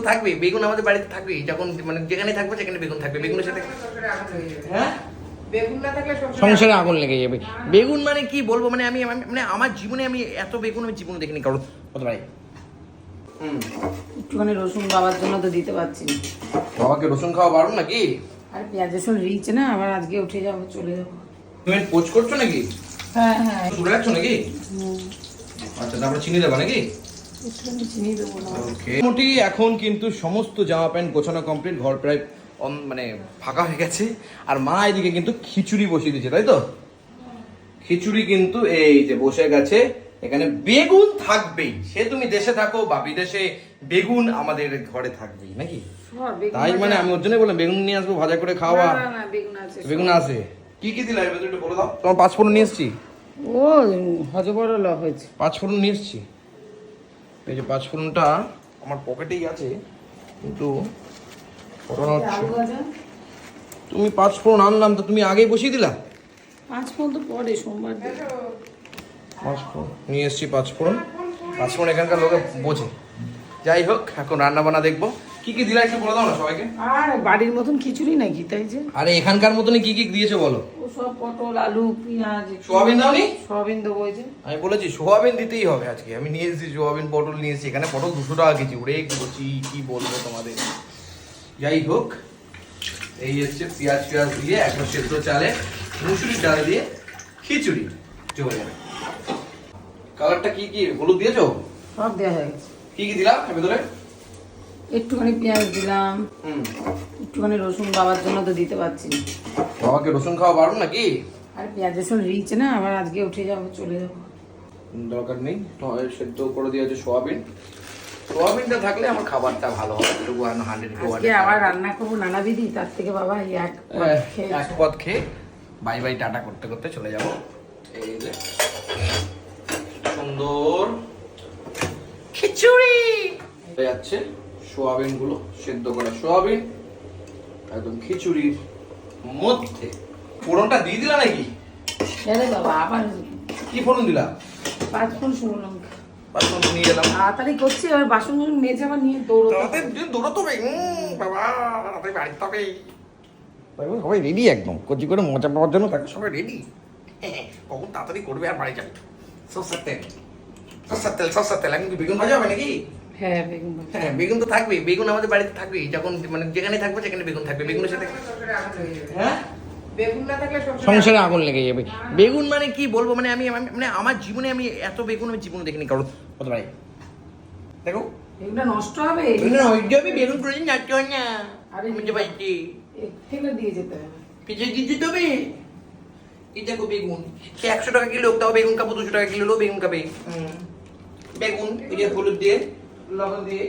থাকবে বেগুন আমাদের বাড়িতে থাকবে যখন মানে যেখানে থাকবে সেখানে বেগুন থাকবে বেগুনের সাথে হ্যাঁ? বেগুন না থাকলে সংসারে আগুন লেগে যাবে। বেগুন মানে কি বলব? মানে আমি মানে আমার জীবনে আমি এত বেগুন আমি জীবনে দেখিনি কারও পারে হুম। একটুখানি রসুন বাবার জন্য তো দিতে পারছি না। বাবাকে রসুন খাওয়া বারণ নাকি? আর পেঁয়াজ রসুন রিচ না আবার আজকে উঠে যাব চলে যাব। তুমি পোচ করছ নাকি? হ্যাঁ হ্যাঁ। তুলে রাখছো নাকি? আচ্ছা তারপরে চিনি দেবা নাকি? মোটামুটি এখন কিন্তু সমস্ত জামা প্যান্ট গোছানো কমপ্লিট ঘর প্রায় মানে ফাঁকা হয়ে গেছে। আর মা এদিকে কিন্তু খিচুড়ি বসিয়ে দিয়েছে তাই তো? খিচুড়ি কিন্তু এই যে বসে গেছে এখানে বেগুন থাকবেই। সে তুমি দেশে থাকো বা বিদেশে বেগুন আমাদের ঘরে থাকবেই নাকি? তাই মানে আমি ওর জন্য বললাম বেগুন নিয়ে আসব ভাজা করে খাওয়া। না, না, না, বেগুন আছে। কি কি দিলে একটু বলে দাও। তোমার পাঁচ ফোড়ন নিয়ে এসছি? ও হজবড় ল হয়েছে। পাঁচ ফোড়ন নিয়ে এসছি? এই যে পাঁচ ফোড়নটা আমার পকেটেই আছে কিন্তু ঘটনা হচ্ছে। তুমি পাঁচ ফোড়ন আনলাম তো তুমি আগেই বসিয়ে দিলা? পাঁচ তো পরে সোমবার দিন। পাঁচ ফোড়ন নিয়ে এসছি পাঁচ ফোড়ন পাঁচ ফোড়ন এখানকার লোকে বোঝে। যাই হোক এখন রান্না বান্না দেখব। কি কি দিলা একটু বলে দাও না সবাইকে। আর বাড়ির মতন খিচুড়ি নাকি তাই যে? আরে এখানকার মতনই কি কি দিয়েছে বলো? ও সব পটল আলু পেঁয়াজ সোয়াবিন দাওনি সয়াবিন দেবো যে। আমি বলেছি সোয়াবিন দিতেই হবে আজকে। আমি নিয়ে এসেছি সোয়াবিন পটল নিয়ে এসেছি। এখানে পটল দুশো টাকা কেজি। উড়ে বলছি কি বলব তোমাদের? যাই হোক এই হচ্ছে পেঁয়াজ পেঁয়াজ দিয়ে একটা সেদ্ধ চালে মুসুরির ডাল দিয়ে খিচুড়ি। চলে যাবে। কালারটা কি কি? হলুদ দিয়েছ? সব দেওয়া হয়ে গেছে। কি কি এর ভেতরে? একটুখানি পেঁয়াজ দিলাম। একটুখানি রসুন বাবার জন্য তো দিতে পারছি বাবাকে রসুন খাওয়া বারণ নাকি? আর পেঁয়াজ রসুন রিচ না আবার আজকে উঠে যাব চলে যাব। দরকার নেই। সেদ্ধ করে দিয়েছে সোয়াবিন। সোয়াবিনটা থাকলে আমার খাবারটা ভালো হবে একটু হান্ড্রেড আজকে আবার রান্না করব নানা দিদি তার থেকে বাবা এক এক পদ খেয়ে বাই বাই টাটা করতে করতে চলে যাব। এই যে সুন্দর। খিচুড়ি! হয়ে যাচ্ছে। সোয়াবিনগুলো সেদ্ধ করা সোয়াবিন একদম খিচুড়ির মধ্যে। ফোড়নটা দিয়ে দিলা নাকি? আরে বাবা আবার কি ফোড়ন দিলা? পাঁচ ফোন শুকনো লঙ্কা বাসন নিয়ে এলাম। তাড়াতাড়ি করছি এবার মেজে আবার নিয়ে দৌড়াতে হবে। উম, বাবা তাড়াতাড়ি বাড়িতে হবে সবাই রেডি একদম? কচি করে মজা পাওয়ার জন্য সবাই রেডি কখন তাড়াতাড়ি করবে আর বাড়ি যাবে? কি বেগুন ভাজা হবে নাকি? হ্যাঁ বেগুন হ্যাঁ বেগুন তো থাকবে বেগুন আমাদের বাড়িতে থাকবেই যখন মানে যেখানে থাকবে সেখানে বেগুন থাকবে বেগুনের সাথে হ্যাঁ? বেগুন সংসারে আগুন লেগে যাবে। বেগুন মানে কি বলব? মানে আমি মানে আমার জীবনে আমি এত বেগুন আমি জীবনে দেখিনি কারও হতে পারে দেখো। নষ্ট হবে। বেগুন করেছি নাচতে হয় না। আরে যে ফেলে দিয়ে যেতে হবে। হবে। এই দেখো বেগুন। সে একশো টাকা কিলো তাও বেগুন কাপো দুশো টাকা কিলো বেগুন কাপে হুম। বেগুন এই যে হলুদ দিয়ে। লবণ দিয়ে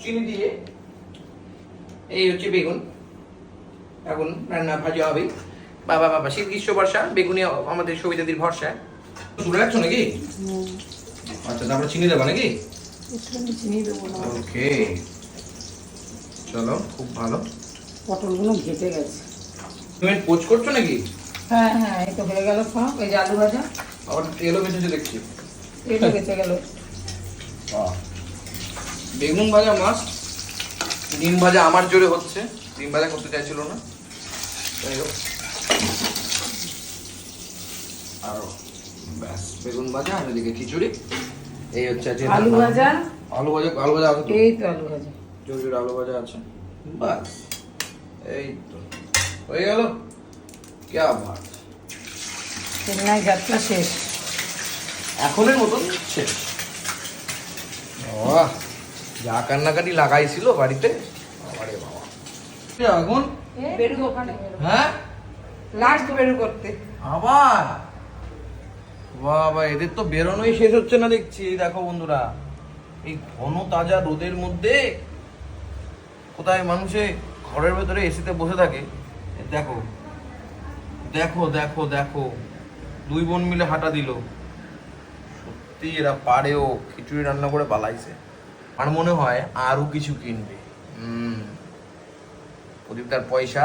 চিনি দিয়ে এই হচ্ছে বেগুন। এখন রান্না ভাজা হবে। বাবা বাবা শীত গ্রীষ্ম বর্ষা বেগুনি আমাদের সুবিধাদির ভরসা। তুলে রাখছো নাকি? আচ্ছা তারপরে চিনি দেবা নাকি? চিনি দেবো ওকে। চলো খুব ভালো। পটলগুলো ঘেটে গেছে। তুমি পোচ করছ নাকি? হ্যাঁ হ্যাঁ এই তো হয়ে গেল সব। এই যে আলু ভাজা। আবার তেলও বেঁচেছে দেখছি। এটা বেঁচে গেল। বাহ। বেগুন ভাজা মাছ ডিম ভাজা আমার জোরে হচ্ছে ডিম ভাজা করতে চাইছিল না। যাই হোক। আর ব্যাস বেগুন ভাজা আর এদিকে খিচুড়ি। এই হচ্ছে আজকে আলু ভাজা? আলু ভাজা আলু ভাজা আছে এই তো আলু ভাজা। জোর জোর আলু ভাজা আছে। বাস এই তো। হয়ে গেল? কে ভাত? চেন্নাই যাত্রা শেষ। এখনের মতন শেষ। বাবা যা কান্নাকাটি লাগাইছিল বাড়িতে বাবারে বাবা। বেরু ওখানে। হ্যাঁ? লাস্ট বেরু করতে। আবার? বাবা এদের তো বেরোনোই শেষ হচ্ছে না দেখছি। দেখো বন্ধুরা এই ঘন তাজা রোদের মধ্যে কোথায় মানুষে ঘরের ভেতরে এসিতে বসে থাকে? দেখো দেখো দেখো দেখো দুই বোন মিলে হাঁটা দিল। সত্যি এরা পারেও খিচুড়ি রান্না করে পালাইছে। আর মনে হয় আরও কিছু কিনবে। প্রদীপ তার পয়সা